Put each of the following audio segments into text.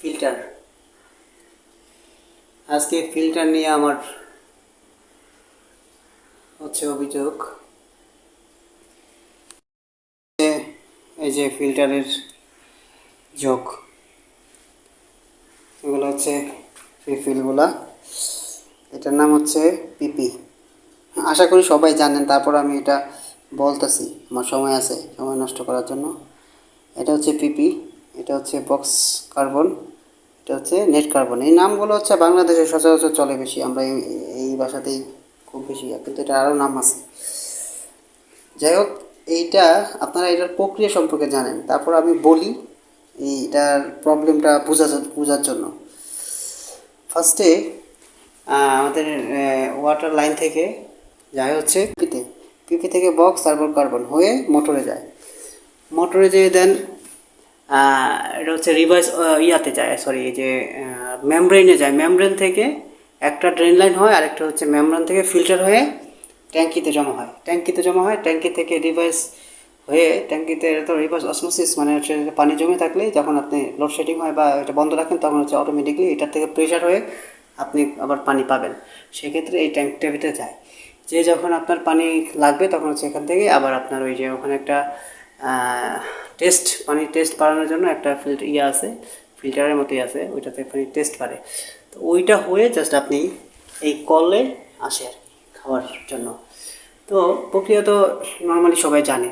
Filter. আজকে filter নিয়ে আমার হচ্ছে অভিযোগ। এই যে ফিল্টারের যোগ, এগুলো হচ্ছে রিফিলগুলা এটার নাম হচ্ছে পিপি। আশা করি সবাই জানেন, তারপর আমি এটা বলতেছি, আমার সময় আছে সময় নষ্ট করার জন্য। এটা হচ্ছে পিপি, এটা হচ্ছে বক্স কার্বন। এটা হচ্ছে নেট কার্বন এই নামগুলো হচ্ছে বাংলাদেশে সচরাচর চলে বেশি, আমরা এই ভাষাতেই খুব বেশি, কিন্তু এটা আরও নাম আছে। যাই হোক, এইটা আপনারা এটার প্রক্রিয়া সম্পর্কে জানেন। তারপর আমি বলি এইটার প্রবলেমটা বোঝা বোঝার জন্য। ফার্স্টে আমাদের ওয়াটার লাইন থেকে যায় হচ্ছে পিতে পিপি থেকে বক্স তারপর কার্বন হয়ে মোটরে যায়। মোটরে যেয়ে দেন এটা হচ্ছে রিভাইস ইয়াতে যায় সরি যে মেমব্রেনে যায়। মেমব্রেন থেকে একটা ড্রেন লাইন হয় আর একটা হচ্ছে মেমব্রেন থেকে ফিল্টার হয়ে ট্যাঙ্কিতে জমা হয়। ট্যাঙ্কিতে জমা হয়, ট্যাঙ্কি থেকে রিভাইস হয়ে, ট্যাঙ্কিতে তো রিভার্স অসমোসিস মানে হচ্ছে পানি জমে থাকলে যখন আপনি লোডশেডিং হয় বা এটা বন্ধ রাখেন, তখন হচ্ছে অটোমেটিকলি এটার থেকে প্রেশার হয়ে আপনি আবার পানি পাবেন। সেক্ষেত্রে এই ট্যাঙ্কটা ভিতরে যায়। যে যখন আপনার পানি লাগবে, তখন হচ্ছে এখান থেকে আবার আপনার ওই যে ওখানে একটা টেস্ট পানির টেস্ট বাড়ানোর জন্য একটা ফিল্টার ইয়ে আছে ফিল্টারের মতোই আছে, ওইটাতে পানি টেস্ট পারে তো ওইটা হয়ে জাস্ট আপনি এই কলে আসে আর খাওয়ার জন্য। তো প্রক্রিয়া তো নর্মালি সবাই জানে।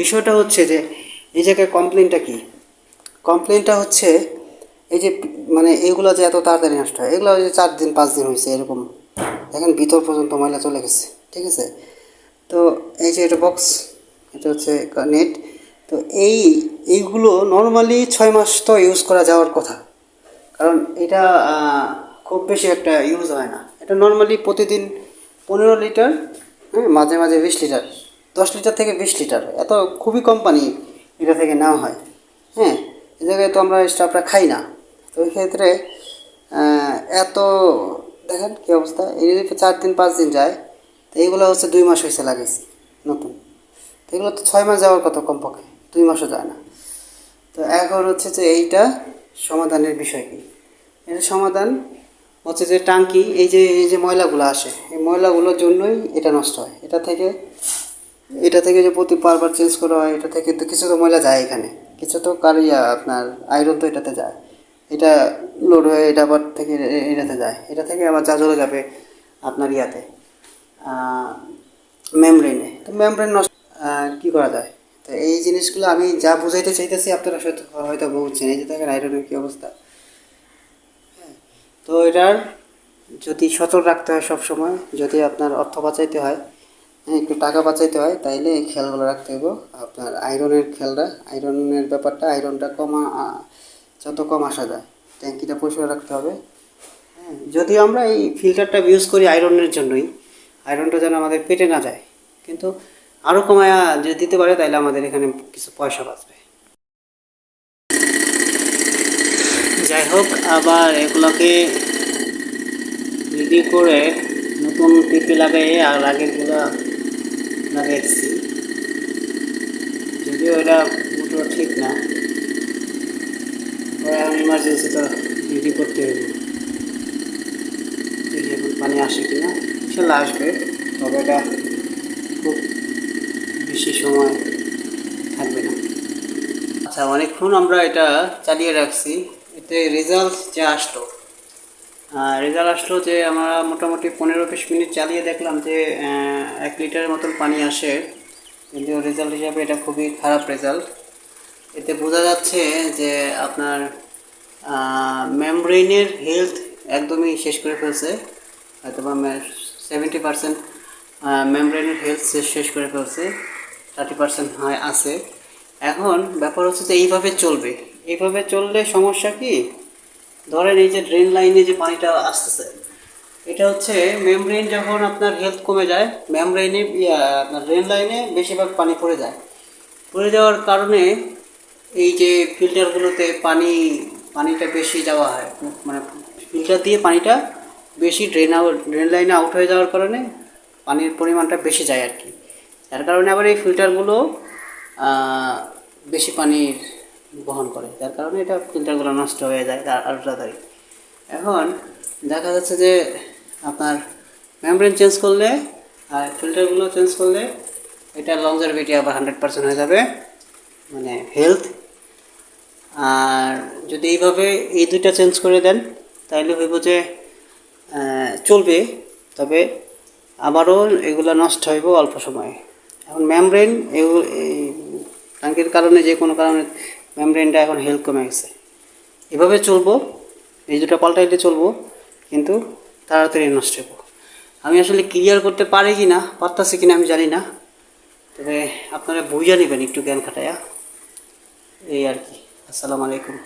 বিষয়টা হচ্ছে যে, এই জায়গায় কমপ্লেনটা কী? কমপ্লেনটা হচ্ছে এই যে মানে এগুলো যে এত তাড়াতাড়ি নষ্ট হয়, এগুলো যে চার দিন, পাঁচ দিন হয়েছে এরকম। দেখেন ভিতর পর্যন্ত ময়লা চলে গেছে, ঠিক আছে? তো এই যে এটা বক্স এটা হচ্ছে নেট তো এই, এইগুলো নর্মালি ছয় মাস তো ইউজ করা যাওয়ার কথা। কারণ এটা খুব বেশি একটা ইউজ হয় না। এটা নর্মালি প্রতিদিন পনেরো লিটার হ্যাঁ মাঝে মাঝে বিশ লিটার দশ লিটার থেকে বিশ লিটার এত খুবই কম পানি এটা থেকে নেওয়া হয়। হ্যাঁ এ জায়গায় তো আমরা স্টাফরা খাই না। তো ওই ক্ষেত্রে এত, দেখেন কী অবস্থা, এই যদি চার দিন, পাঁচ দিন যায়, তো এইগুলো হচ্ছে দুই মাস হয়েছে লাগিয়েছি নতুন। তো এগুলো তো ছয় মাস যাওয়ার কথা কমপক্ষে। দুই মাসও যায় না। তো এখন হচ্ছে যে এইটা সমাধানের বিষয় কি? এর সমাধান হচ্ছে যে টাঙ্কি, এই যে এই যে ময়লাগুলো আসে, এই ময়লাগুলোর জন্যই এটা নষ্ট হয়। এটা থেকে এটা থেকে যে প্রতি বারবার চেঞ্জ করা হয়, এটা থেকে তো কিছু তো ময়লা যায় এখানে। কিছু তো কারিয়া আপনার আয়রন তো এটাতে যায়। এটা লোড হয়ে এটা আবার থেকে এটাতে যায়। এটা থেকে আবার যা চলে যাবে আপনার ইয়াতে মেমব্রেনে তো মেমব্রেন নষ্ট কী করা যায়? তো এই জিনিসগুলো আমি যা বুঝাইতে চাইতেছি আপনারা হয়তো বুঝছেন। এই যে দেখেন আয়রনের কী অবস্থা। হ্যাঁ, তো এটার যদি সচল রাখতে হয় সব সময় যদি আপনার অর্থ বাঁচাইতে হয় হ্যাঁ, একটু টাকা বাঁচাইতে হয় তাইলে এই খেয়ালগুলো রাখতে হবে আপনার আয়রনের খেয়ালটা আয়রনের ব্যাপারটা আয়রনটা কমা যত কম আসা যায় ট্যাঙ্কিটা পরিষ্কার রাখতে হবে। হ্যাঁ যদি আমরা এই ফিল্টারটা ইউজ করি আয়রনের জন্যই আয়রনটা যেন আমাদের পেটে না যায় কিন্তু আরও কমায়া যদি দিতে পারে তাহলে আমাদের এখানে কিছু পয়সা বাঁচবে। যাই হোক, আবার এগুলোকে রেডি করে নতুন পিপি লাগাই, আর আগেরগুলো লাগাইছি যদিও এটা মোটো ঠিক না, পরে এখন ইমার্জেন্সি তো রেডি করতে হবে। পানি আসে কিনা। ইনশাল্লাহ আসবে, তবে এটা বেশি সময় থাকবে না। আচ্ছা অনেকক্ষণ আমরা এটা চালিয়ে রাখছি। এতে রেজাল্ট যে আসলো রেজাল্ট আসলো যে আমরা মোটামুটি পনেরো বিশ মিনিট চালিয়ে দেখলাম যে এক লিটারের মতন পানি আসে। কিন্তু রেজাল্ট হিসাবে এটা খুবই খারাপ রেজাল্ট এতে বোঝা যাচ্ছে যে আপনার মেমব্রেনের হেলথ একদমই শেষ করে ফেলছে। হয়তো বা সেভেন্টি পার্সেন্ট মেমব্রেনের হেলথ শেষ করে ফেলছে। থার্টি পার্সেন্ট হয় আছে। এখন ব্যাপার হচ্ছে যে এইভাবে চলবে। এইভাবে চললে সমস্যা কি? ধরেন এই যে ড্রেন লাইনে যে পানিটা আসতেছে, এটা হচ্ছে মেমব্রেন যখন আপনার হেলথ কমে যায় মেমব্রেনে আপনার ড্রেন লাইনে বেশিরভাগ পানি পড়ে যায়। পড়ে যাওয়ার কারণে এই যে ফিল্টারগুলোতে পানি, পানিটা বেশি যাওয়া হয়। মানে ফিল্টার দিয়ে পানিটা বেশি ড্রেন আউট ড্রেন লাইনে আউট হয়ে যাওয়ার কারণে পানির পরিমাণটা বেশি যায় আর কি। যার কারণে আবার এই ফিল্টারগুলো বেশি পানির বহন করে। যার কারণে এটা ফিল্টারগুলো নষ্ট হয়ে যায় আর আরও তাড়াতাড়ি। এখন দেখা যাচ্ছে যে আপনার মেমব্রেন চেঞ্জ করলে আর ফিল্টারগুলো চেঞ্জ করলে এটা লংজারভিটি আবার হান্ড্রেড পার্সেন্ট হয়ে যাবে মানে হেলথ আর যদি এইভাবে এই দুইটা চেঞ্জ করে দেন তাহলে হইব যে চলবে। তবে আবারও এগুলো নষ্ট হইব অল্প সময়ে। এখন ম্যামব্রেন এই টাঙ্কির কারণে যে কোনো কারণে মেমব্রেনটা এখন হেল্প কমে গেছে। এভাবে চলবো, এই দুটো পাল্টাইলে চলবো, কিন্তু তাড়াতাড়ি নষ্ট হইব আমি আসলে ক্লিয়ার করতে পারি কি না পারতাছি কিনা আমি জানি না, তবে আপনারা বুঝে নেবেন একটু জ্ঞান খাটায়া। এই আর কি, আসসালামু আলাইকুম।